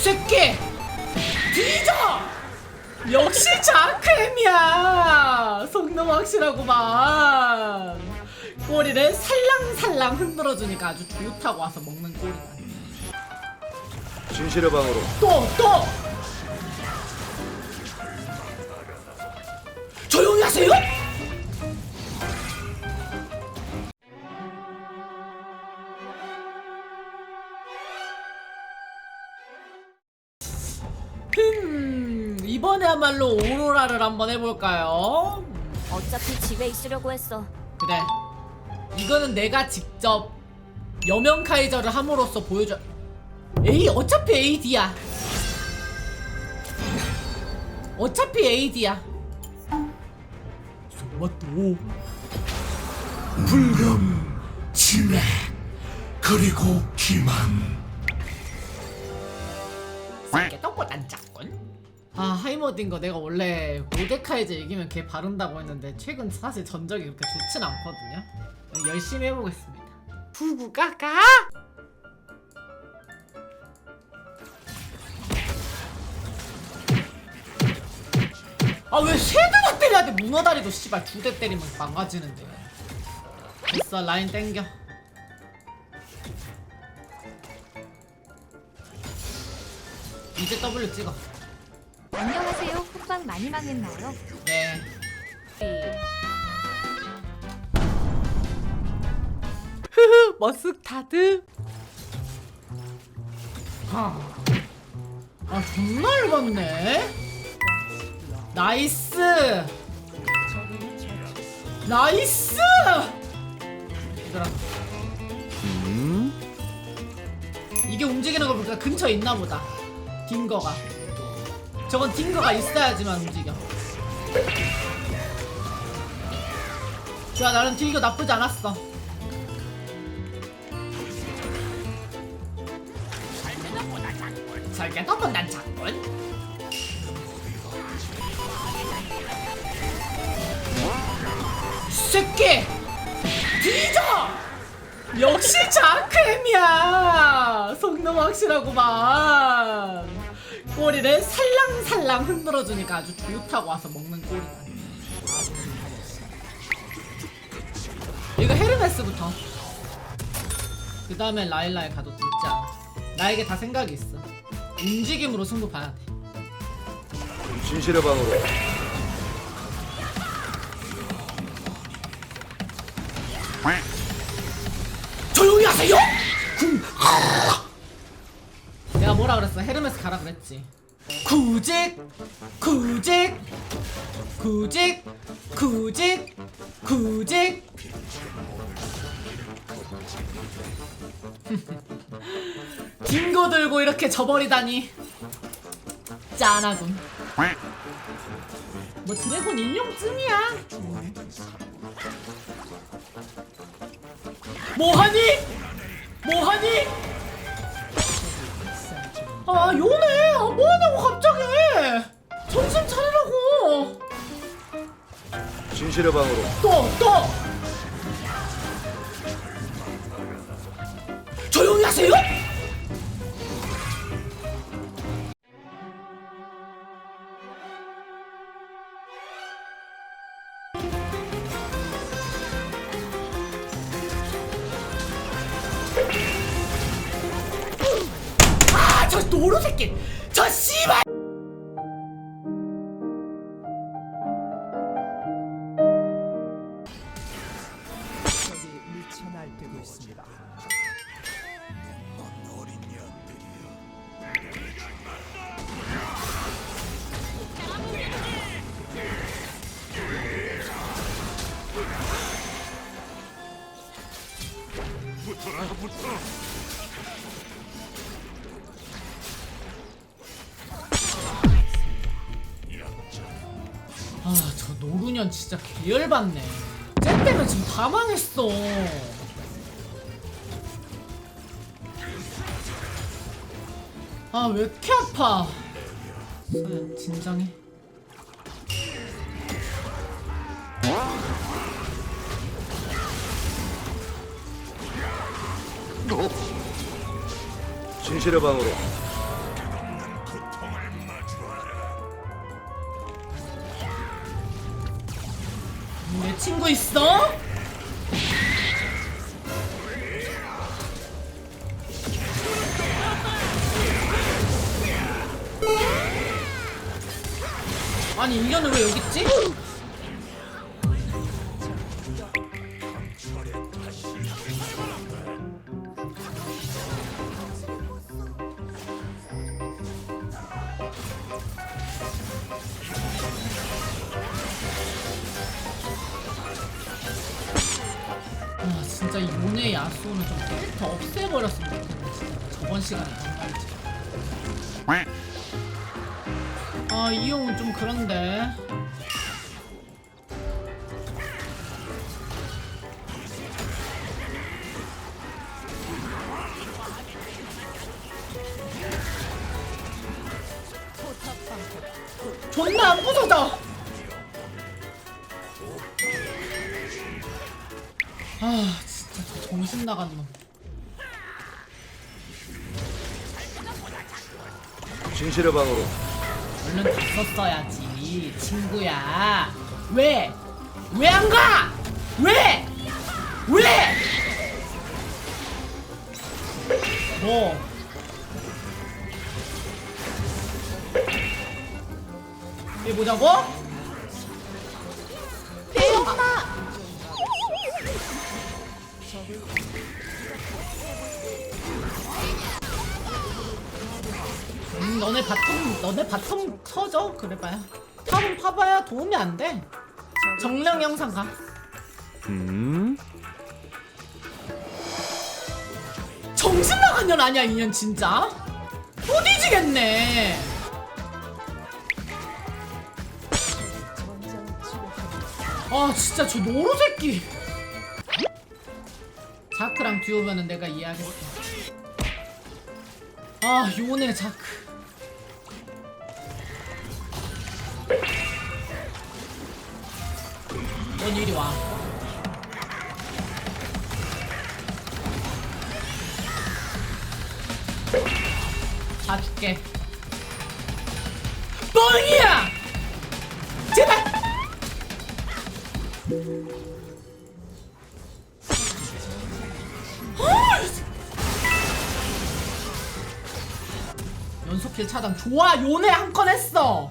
새끼! 뒤져! 역시 자크엠이야! 성능 확실하구만. 꼬리를 살랑살랑 흔들어주니까 아주 좋다고 와서 먹는 꼬리다. 진실의 방으로. 또 또! 조용히 하세요! 이번에야말로 오로라를 한번 해볼까요? 어차피 집에 있으려고 했어. 그래. 이거는 내가 직접 여명 카이저를 함으로써 보여줘. A 어차피 AD야. 어차피 AD야. 정말또 불금, 치맥, 그리고 기만. 이게 떡보단 작군. 아 하이머딘 거 내가 원래 모데카이저 이기면 걔 바른다고 했는데 최근 사실 전적이 그렇게 좋진 않거든요. 열심히 해보겠습니다. 후구 까까. 아왜세 대나 때려야 돼 문어다리도 씨발 두 대 때리면 망가지는데. 됐어 라인 땡겨. 이제 W 찍어. 안녕하세요. 콧방 많이 망했나요? 네. 흐흐 머스타드 아, 아 존나 열받네. 나이스. 나이스. 얘들아. 이게 움직이는 거 보니까 근처에 있나 보다. 딩거가 저건 딩거가 있어야지만 움직여. 좋아 나는 딜교 나쁘지 않았어. 설계도보단 난 작군. 새끼! 뒤져! 역시 자크엠이야! 성능 확실하구만 꼬리를 살랑살랑 흔들어주니까 아주 좋다고 와서 먹는 꼬리다. 이거 헤르메스부터. 그 다음에 라일라에 가도 늦지 않아 나에게 다 생각이 있어. 움직임으로 승부 봐야 돼. 진실의 방으로. 조용히 하세요! 내가 뭐라 그랬어? 헤르메스 가라 그랬지. 구직, 구직, 구직, 구직, 구직. 딩고 들고 이렇게 져버리다니 짠하군. 뭐 드래곤 인용증이야. 뭐하니? 뭐하니? 아 요네 아, 뭐하냐고 갑자기 정신 차리라고 진실의 방으로 또 또! 조용히 하세요! 노루 새끼! 저 씨발! 진짜 계열받네. 쟤 때문에 지금 다 망했어. 아, 왜 이렇게 아파? 서연, 진정해. 진실의 방으로 있어? 아니 인연은 왜 여기 있지? 정말이지 아 이용은 좀 그런데 진실의 방으로 얼른 갔었어야지 친구야 왜? 왜 안 가? 왜? 왜? 뭐? 이게 뭐냐고? 음, 너네 바텀 너네 바텀 터져? 그래봐야 탑은 파봐야 도움이 안돼. 정령 영상 가. 음? 정신 나간 년 아니야 이년 진짜? 또 뒤지겠네. 아 진짜 저 노루 새끼. 자크랑 듀오면은 내가 이해하겠어. 아 요네 자크 넌 이리 와? 봐줄게. 뻥이야! 제발! 연속킬 차단 좋아 요네 한 건 했어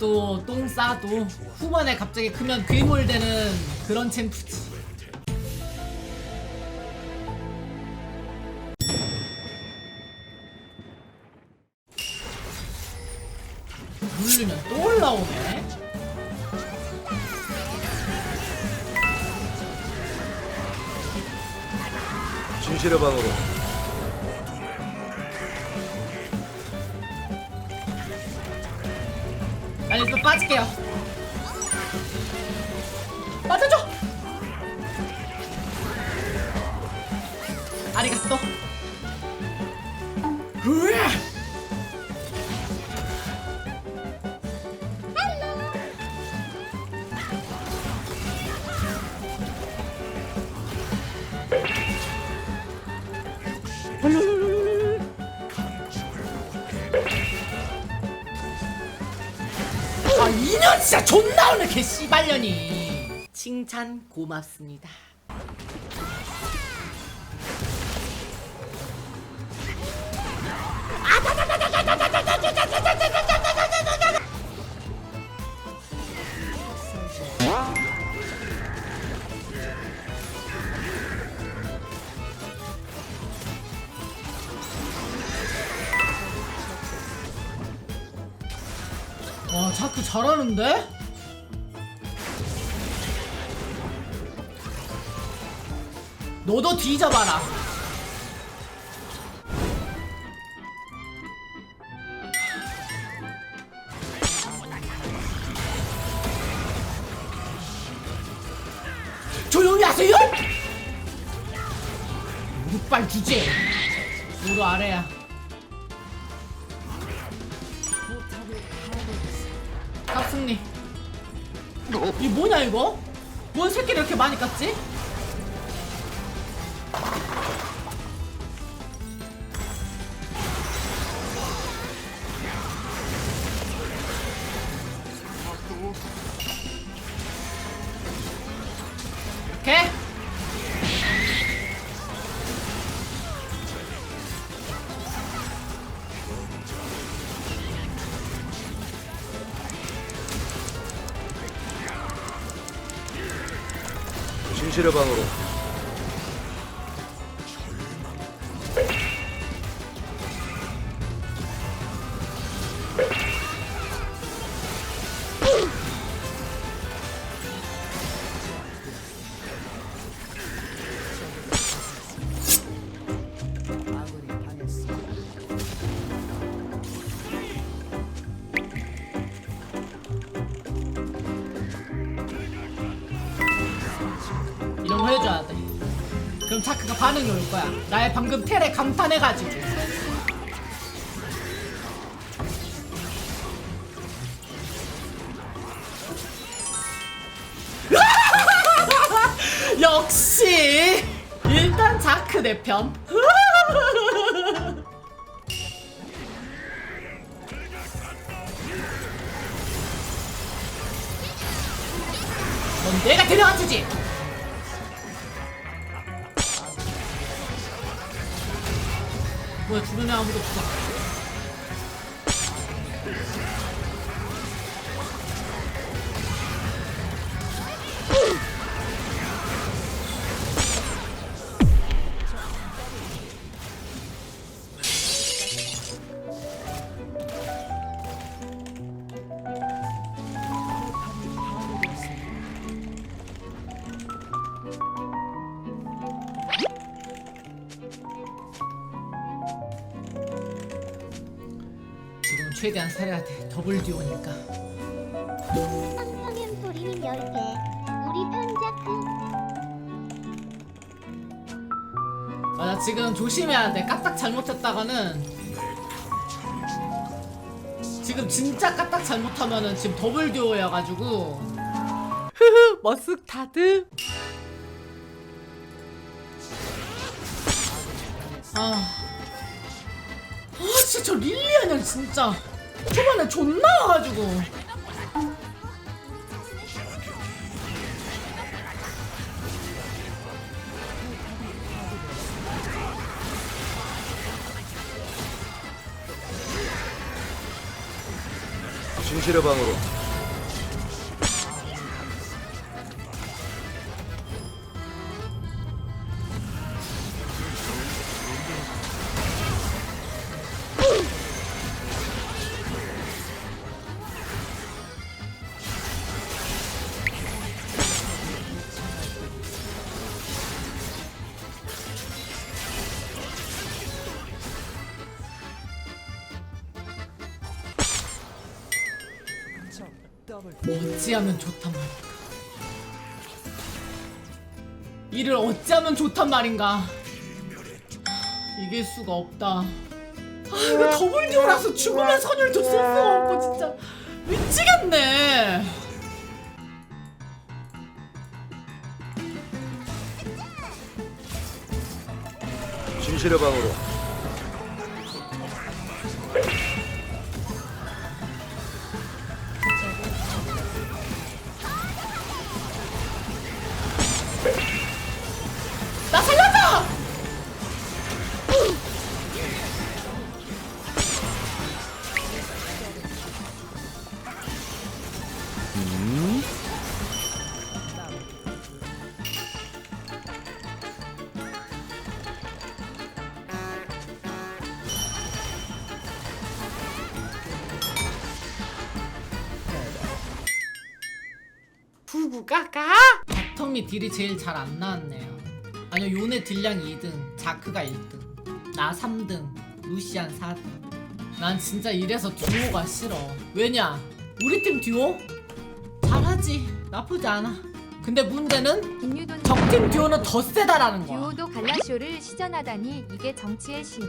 요네도 똥 싸도 후반에 갑자기 크면 괴물되는 그런 챔프지. 누르면 또 올라오네. 진실의 방으로 또 빠질게요. 빠져줘! 아리가또 오늘 개 씨발년이. 칭찬 고맙습니다. 와, 자크 잘하는데? 너도 뒤져봐라. 조용히 하세요! 무릎발 주제. 무릎 아래야. 승리 이 뭐냐 이거? 뭔 새끼를 이렇게 많이 깠지? 진실의 방으로 해줘야 돼. 그럼 자크가 반응이 올 거야. 나의 방금 텔에 감탄해가지고. 역시 일단 자크 내 편. 넌 내가 데려가 주지. 뭐야 주변에 아무도 없어 최대한 살아야 돼. 더블 듀오니까. 쌍쌍햄 소리님 10개 우리 편자크 맞아 지금 조심해야 돼. 까딱 잘못했다가는. 지금 진짜 까딱 잘못하면은 지금 더블 듀오여가지고. 흐흐 머쓱 다드 아, 아 진짜 저 릴리아냥 진짜 초반에 존나 와가지고. 진실의 방으로 어찌하면 좋단 말인가? 이를 어찌하면 좋단 말인가? 하, 이길 수가 없다. 아 이거 더블 듀오라서 죽으면 선율도 쓸 수가 없고 진짜. 미치겠네. 진실의 방으로 부부가가 바텀이 딜이 제일 잘 안 나왔네요. 아니요 요네 딜량 2등, 자크가 1등, 나 3등, 루시안 4등. 난 진짜 이래서 듀오가 싫어. 왜냐? 우리 팀 듀오 잘하지, 나쁘지 않아. 근데 문제는 김유돈 적팀 듀오는 더 세다라는 거야. 듀오도 갈라쇼를 시전하다니 이게 정치의 신.